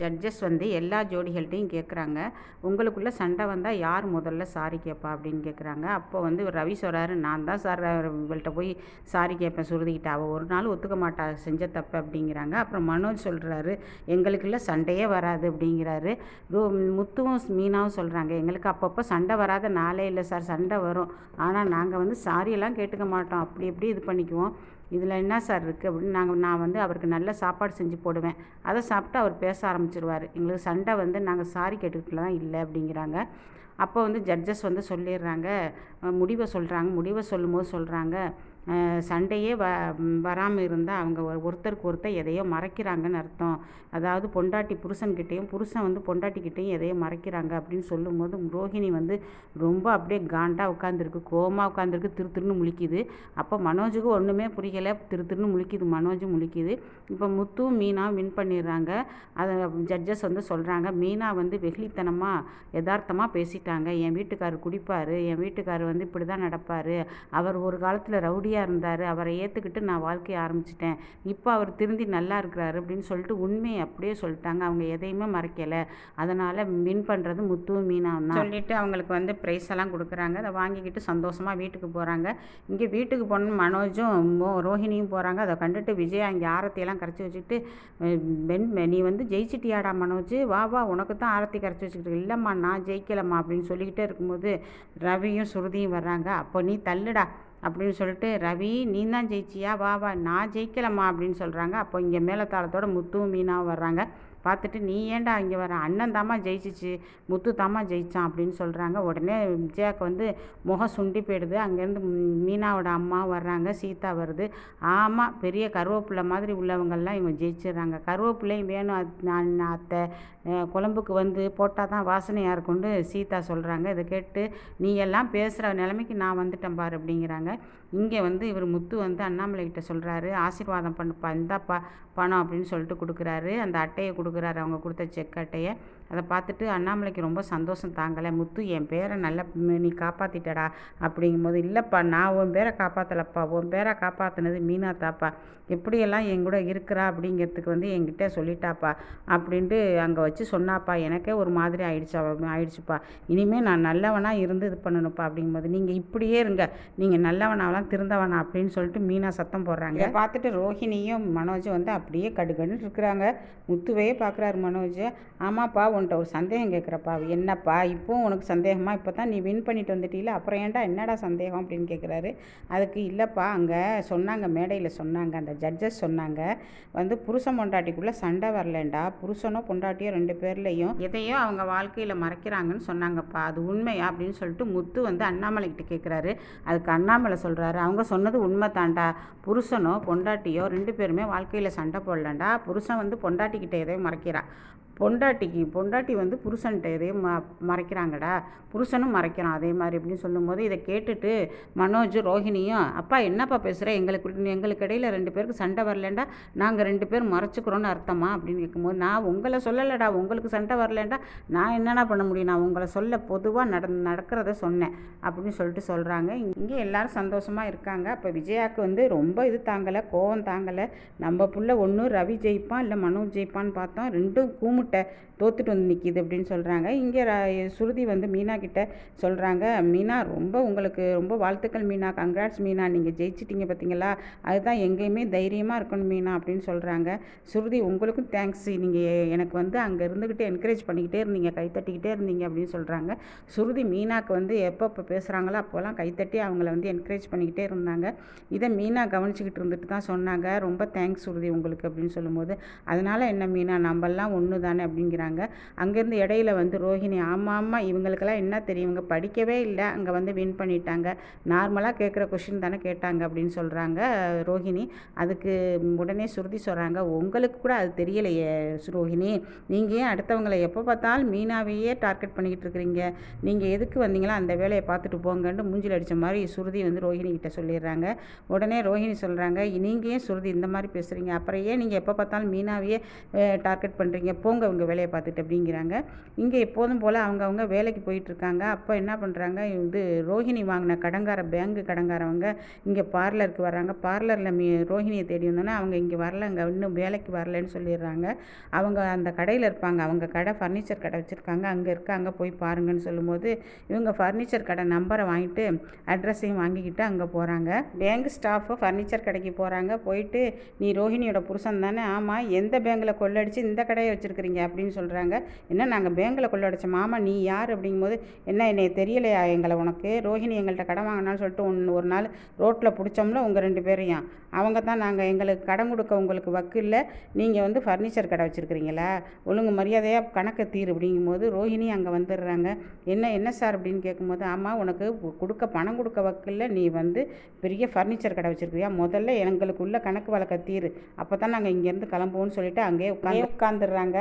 Judges வந்து எல்லா ஜோடிகள்கிட்டையும் கேட்குறாங்க உங்களுக்குள்ளே சண்டை வந்தால் யார் முதல்ல சாரி கேட்பா அப்படின்னு கேட்குறாங்க அப்போ வந்து ரவி சொல்கிறாரு நான் தான் சார் இவள்கிட்ட போய் சாரி கேட்பேன் சுருதிக்கிட்ட. அவள் ஒரு நாள் ஒத்துக்க மாட்டா செஞ்ச தப்பு அப்படிங்கிறாங்க. அப்புறம் மனோஜ் சொல்கிறாரு எங்களுக்குள்ள சண்டையே வராது அப்படிங்கிறாரு. ரூ முத்துவும் மீனாவும் சொல்கிறாங்க எங்களுக்கு அப்பப்போ சண்டை வராத நாளே இல்லை சார் சண்டை வரும். ஆனால் நாங்கள் வந்து சாரியெல்லாம் கேட்டுக்க மாட்டோம். அப்படி இப்படி இது பண்ணிக்குவோம். இதில் என்ன சார் இருக்குது அப்படின்னு நாங்கள் நான் வந்து அவருக்கு நல்ல சாப்பாடு செஞ்சு போடுவேன். அதை சாப்பிட்டு அவர் பேச ஆரம்பிச்சிருவார். எங்களுக்கு சண்டை வந்து நாங்கள் சாரி கேட்டுக்கிட்டு தான் இல்லை அப்படிங்கிறாங்க. அப்போ வந்து ஜட்ஜஸ் வந்து சொல்லிடுறாங்க. முடிவை சொல்கிறாங்க முடிவை சொல்லும்போது சொல்கிறாங்க சண்டையே வ வராமல் இருந்தால் அவங்க ஒருத்தருக்கு ஒருத்தர் எதையோ மறைக்கிறாங்கன்னு அர்த்தம். அதாவது பொண்டாட்டி புருஷன்கிட்டேயும் புருஷன் வந்து பொண்டாட்டிக்கிட்டேயும் எதையோ மறைக்கிறாங்க அப்படின்னு சொல்லும்போது ரோஹிணி வந்து ரொம்ப அப்படியே காண்டாக உட்காந்துருக்கு கோமாக உட்காந்துருக்கு திரு திருன்னு முழிக்குது. அப்போ மனோஜுக்கு ஒன்றுமே புரியலை திரு திருன்னு முழிக்குது மனோஜும் முழிக்குது. இப்போ முத்துவும் மீனா வின் பண்ணிடுறாங்க. அதை ஜட்ஜஸ் வந்து சொல்கிறாங்க மீனா வந்து வெகுளித்தனமாக யதார்த்தமாக பேசிட்டாங்க. என் வீட்டுக்காரர் குடிப்பார். என் வீட்டுக்காரர் வந்து இப்படி தான் நடப்பார். அவர் ஒரு காலத்தில் ரவுடியாக இருந்தார். அவரை ஏற்றுக்கிட்டு நான் வாழ்க்கைய ஆரம்பிச்சிட்டேன். இப்போ அவர் திருந்தி நல்லா இருக்கிறாரு அப்படின்னு சொல்லிட்டு உண்மையை அப்படியே சொல்லிட்டாங்க. அவங்க எதையுமே மறைக்கலை. அதனால் வின் பண்ணுறது முத்துவும் மீனா சொல்லிட்டு அவங்களுக்கு வந்து ப்ரைஸ் எல்லாம் கொடுக்குறாங்க. அதை வாங்கிக்கிட்டு சந்தோஷமாக வீட்டுக்கு போகிறாங்க இங்கே வீட்டுக்கு போன மனோஜும் ரோஹிணியும் போகிறாங்க அதை கண்டுட்டு விஜயா இங்கே ஆரத்தியெல்லாம் கரைச்சி வச்சுக்கிட்டு பெண் நீ வந்து ஜெயிச்சிட்டியாடா மனோஜ். வா வா உனக்கு தான் ஆரத்தி கரைச்சி வச்சுக்கிட்டு இல்லைம்மா நான் ஜெயிக்கலம்மா அப்படின்னு சொல்லிக்கிட்டே இருக்கும்போது ரவியும் சுருதியும் வர்றாங்க. அப்போ நீ தள்ளுடா. அப்படின்னு சொல்லிட்டு ரவி நீ தான் ஜெயிச்சியா? வா வா. நான் ஜெயிக்கலம்மா அப்படின்னு சொல்கிறாங்க அப்போ இங்கே மேலத்தாளத்தோட முத்துவும் மீனாவும் வர்றாங்க. பார்த்துட்டு நீ ஏன்டா இங்கே வர? அண்ணன் தாம்மா ஜெயிச்சிச்சு முத்து தாம்மா ஜெயித்தான் அப்படின்னு சொல்கிறாங்க உடனே விஜயாவுக்கு வந்து முகம் சுண்டி போயிடுது. அங்கேருந்து மீனாவோட அம்மா வர்றாங்க சீதா வருது. ஆமாம் பெரிய கருவேப்பிள்ளை மாதிரி உள்ளவங்கள்லாம் இவங்க ஜெயிச்சிடுறாங்க. கருவேப்பிள்ளையும் வேணும் நான் அத்தை குழம்புக்கு வந்து போட்டால் தான் வாசனையாக இருக்கும்னு சீதா சொல்கிறாங்க இதை கேட்டு நீ எல்லாம் பேசுகிற நிலைமைக்கு நான் வந்துட்டேன் பாரு அப்படிங்கிறாங்க. இங்கே வந்து இவர் முத்து வந்து அண்ணாமலை கிட்ட சொல்கிறாரு ஆசீர்வாதம் பண்ணுப்பா இந்தாப்பா பணம் அப்படின்னு சொல்லிட்டு கொடுக்குறாரு. அந்த அட்டையை கொடுக்குறாரு அவங்க கொடுத்த செக் அட்டையை. அதை பார்த்துட்டு அண்ணாமலைக்கு ரொம்ப சந்தோஷம் தாங்கலை. முத்து என் பேரை நல்ல நீ காப்பாற்றிட்டடா அப்படிங்கும்போது இல்லைப்பா நான் உன் பேரை காப்பாற்றலப்பா உன் பேரை காப்பாற்றினது மீனா தாப்பா. எப்படியெல்லாம் என் கூட இருக்கிறா அப்படிங்கிறதுக்கு வந்து என்கிட்ட சொல்லிட்டாப்பா அப்படின்ட்டு அங்கே வச்சு சொன்னாப்பா. எனக்கே ஒரு மாதிரி ஆயிடுச்சா ஆயிடுச்சுப்பா. இனிமேல் நான் நல்லவனாக இருந்து இது பண்ணணும்ப்பா அப்படிங்கும்போது நீங்கள் இப்படியே இருங்க. நீங்கள் அவன்லாம் திருந்தவனா அப்படின்னு சொல்லிட்டு மீனா சத்தம் போடுறாங்க. இதை பார்த்துட்டு ரோஹிணியும் மனோஜும் வந்து அப்படியே கடுகடுன்னு இருக்கிறாங்க. முத்துவையே பார்க்குறாரு மனோஜ். ஆமாப்பா உன்கிட்ட ஒரு சந்தேகம் கேட்குறப்பா. என்னப்பா இப்போவும் உனக்கு சந்தேகமா? இப்போ தான் நீ வின் பண்ணிட்டு வந்துட்டீல அப்புறம் ஏன்டா என்னடா சந்தேகம் அப்படின்னு கேட்குறாரு. அதுக்கு இல்லைப்பா அங்கே சொன்னாங்க மேடையில் சொன்னாங்க அந்த ஜட்ஜஸ் சொன்னாங்க. வந்து புருஷன் பொண்டாட்டிக்குள்ளே சண்டை வரலண்டா. புருஷனோ பொண்டாட்டியோ ரெண்டு பேர்லையும் எதையோ அவங்க வாழ்க்கையில் மறைக்கிறாங்கன்னு சொன்னாங்கப்பா. அது உண்மையா அப்படின்னு சொல்லிட்டு முத்து வந்து அண்ணாமலை கிட்ட கேட்குறாரு. அதுக்கு அண்ணாமலை சொல்கிறார் அவங்க சொன்னது உண்மை தாண்டா புருஷனோ பொண்டாட்டியோ ரெண்டு பேருமே வாழ்க்கையில் சண்டை போடலண்டா. புருஷன் வந்து பொண்டாட்டிக்கிட்ட எதையும் மறைக்கிறா பொண்டாட்டிக்கு பொண்டாட்டி வந்து புருஷன்கிட்ட எதையும் ம மறைக்கிறாங்கடா. புருஷனும் மறைக்கிறான் அதே மாதிரி அப்படின்னு சொல்லும்போது இதை கேட்டுட்டு மனோஜ் ரோஹிணியும் அப்பா என்னப்பா பேசுகிற எங்களுக்கு எங்களுக்கு இடையில் ரெண்டு பேருக்கு சண்டை வரலண்டா? நாங்கள் ரெண்டு பேர் மறைச்சிக்கிறோன்னு அர்த்தமா? அப்படின்னு கேட்கும்போது நான் உங்களை சொல்லலடா உங்களுக்கு சண்டை வரலண்டா? நான் என்னென்ன பண்ண முடியும்? நான் உங்களை சொல்ல பொதுவாக நட நடக்கிறத சொன்னேன். அப்படின்னு சொல்லிட்டு சொல்கிறாங்க இங்கே எல்லாரும் சந்தோஷமாக இருக்காங்க. அப்போ விஜயாவுக்கு வந்து ரொம்ப இது தாங்கலை கோவம் தாங்கலை. நம்ம புள்ள ஒன்று ரவி ஜெயிப்பான் இல்லை மனோஜ் ஜெயிப்பான்னு பார்த்தோம். ரெண்டும் கூமுட்டு தோத்துட்டு வந்து நிற்கிது அப்படின்னு சொல்கிறாங்க இங்கே சுருதி வந்து மீனா கிட்ட சொல்கிறாங்க மீனா ரொம்ப உங்களுக்கு ரொம்ப வாழ்த்துக்கள் மீனா கங்க்ராட்ஸ் மீனா நீங்கள் ஜெயிச்சிட்டீங்க பார்த்தீங்களா அதுதான் எங்கேயுமே தைரியமாக இருக்கணும் மீனா அப்படின்னு சொல்கிறாங்க சுருதி உங்களுக்கும் தேங்க்ஸ் நீங்கள் எனக்கு வந்து அங்கே இருந்துக்கிட்டே என்கரேஜ் பண்ணிக்கிட்டே இருந்தீங்க கைத்தட்டிக்கிட்டே இருந்தீங்க அப்படின்னு சொல்கிறாங்க சுருதி மீனாக்கு வந்து எப்பப்போ பேசுகிறாங்களோ அப்போல்லாம் கைத்தட்டி அவங்கள வந்து என்கரேஜ் பண்ணிக்கிட்டே இருந்தாங்க. இதை மீனா கவனிச்சுக்கிட்டு இருந்துட்டு தான் சொன்னாங்க. ரொம்ப தேங்க்ஸ் சுருதி உங்களுக்கு அப்படின்னு சொல்லும்போது. அதனால் என்ன மீனா நம்மெல்லாம் ஒன்று தானே அப்படிங்கிறாங்க. அங்கேருந்து இடையில வந்து ரோஹிணி ஆமாம் ஆமாம் இவங்களுக்கெல்லாம் என்ன தெரியும்? இவங்க படிக்கவே இல்லை. அங்கே வந்து வின் பண்ணிட்டாங்க. நார்மலாக கேட்குற கொஷின் தானே கேட்டாங்க அப்படின்னு சொல்கிறாங்க ரோஹிணி. அதுக்கு உடனே சுருதி சொல்கிறாங்க உங்களுக்கு கூட அது தெரியலையே ரோஹிணி. நீங்கள் ஏன் அடுத்தவங்களை எப்போ பார்த்தாலும் மீனாவையே டார்கெட் பண்ணிக்கிட்டு இருக்கிறீங்க? நீங்கள் எதுக்கு வந்தீங்களோ அந்த வேலையை பார்த்துட்டு போங்கன்னு மூஞ்சில் அடித்த மாதிரி சுருதி வந்து ரோஹிணி கிட்ட சொல்லிடுறாங்க. உடனே ரோஹிணி சொல்கிறாங்க நீங்கள் ஏன் சுருதி இந்த மாதிரி பேசுகிறீங்க அப்புறம் ஏன் நீங்கள் எப்போ பார்த்தாலும் மீனாவையே டார்கெட் பண்ணுறீங்க போங்க உங்கள் வேலையை பார்த்துட்டு அப்படிங்கிறாங்க. இங்கே எப்போதும் போல் அவங்கவுங்க வேலைக்கு போயிட்டுருக்காங்க. அப்போ என்ன பண்ணுறாங்க இது ரோஹிணி வாங்கின கடங்கார பேங்கு கடங்காரவங்க இங்கே பார்லருக்கு வர்றாங்க. பார்லரில் மீ ரோஹிணியை தேடி வந்தோன்னே அவங்க இங்கே வரலங்க இன்னும் வேலைக்கு வரலன்னு சொல்லிடுறாங்க. அவங்க அந்த கடையில் இருப்பாங்க. அவங்க கடை ஃபர்னிச்சர் கடை வச்சுருக்காங்க. அங்கே இருக்காங்க போய் பாருங்கன்னு சொல்லும்போது இவங்க ஃபர்னிச்சர் கடை நம்பரை வாங்கிட்டு அட்ரஸையும் வாங்கிக்கிட்டு அங்கே போகிறாங்க பேங்க் ஸ்டாஃபு ஃபர்னிச்சர் கடைக்கு போகிறாங்க போயிட்டு நீ ரோஹிணியோட புருஷன் தானே? ஆமாம் எந்த பேங்கில் கொள்ளடிச்சு இந்த கடையை வச்சுருக்கிறீங்க? அப்படின்னு சொல்கிறாங்க என்ன நாங்கள் பேங்கில் கொள்ளடிச்சோம் மாமா நீ யார் அப்படிங்கும்போது என்ன என்னை தெரியலையா எங்களை உனக்கு? ரோஹிணி எங்கள்கிட்ட கடன் வாங்கினான்னு சொல்லிட்டு ஒன்று ஒரு நாள் ரோட்டில் பிடிச்சோம்ல உங்கள் ரெண்டு பேரையும். அவங்க தான் நாங்கள் எங்களுக்கு கடன் கொடுக்க உங்களுக்கு வக்கு இல்லை. நீங்கள் வந்து ஃபர்னிச்சர் கடை வச்சுருக்கிறீங்களா? ஒழுங்கு மரியாதையாக கணக்கை தீர் அப்படிங்கும்போது ரோஹிணி அங்கே வந்துடுறாங்க. என்ன என்ன சார் அப்படின்னு கேட்கும்போது ஆமாம் உனக்கு கொடுக்க பணம் கொடுக்க வக்கில்ல நீ வந்து பெரிய ஃபர்னிச்சர் கடை வச்சுருக்கியா முதல்ல எங்களுக்குள்ள கணக்கு வழக்க தீர். அப்போ தான் நாங்கள் இங்கேருந்து கிளம்புவோம்னு சொல்லிட்டு அங்கேயே உட்காந்து உட்காந்துடுறாங்க.